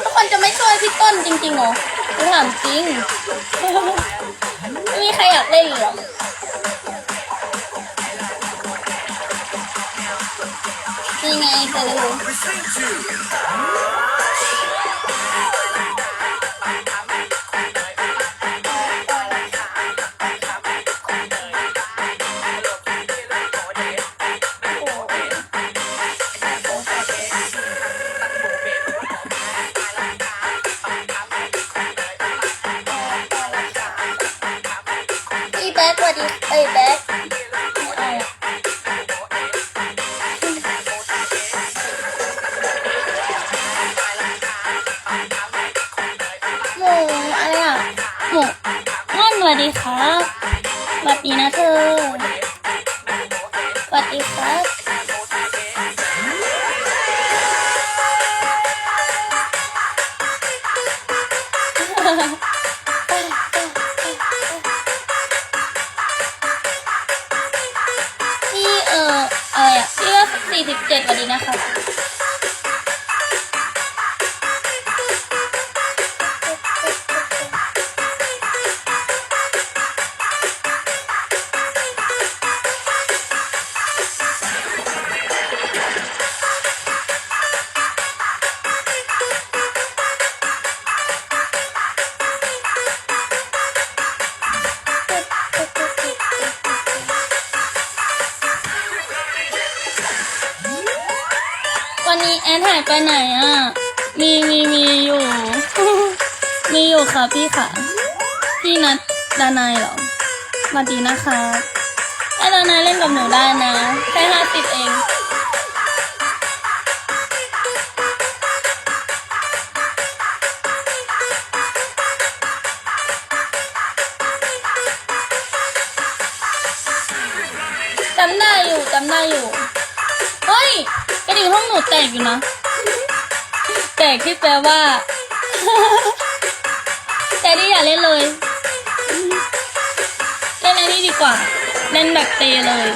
ทุกคนจะไม่ช่วยพี่ต้นจริงๆเหรอกูถามจริง ไม่มีใครอยากเล่นหรอนี่ไงเธอ บ๊กสวัสดีเอ้ยแบ๊กหมูอะไรอะหมูม่อนสวัสดีครับสวัสดีนะเธอสวัสดีครับ อออะไรอะพี่ว่าสี่สิบเจ็ดวันนี้นะครั บวันนี้แอนหายไปไหนอะ มีมีมีอยู่ มีอยู่ค่ะพี่ค่ะ พี่นัดดานายเหรอสวัสดีนะคะถ้ดานายเล่นกับหนูได้นะ แค่ห้าสิบเองจำได้อยู่จำได้อยู่ เฮ้ย กระดิ่งห้องหนูแตกอยู่นะ แตกที่แปลว่า แต่นี่อย่าเล่นเลยเล่นอันนี้ดีกว่า เล่นแบบเตะเลย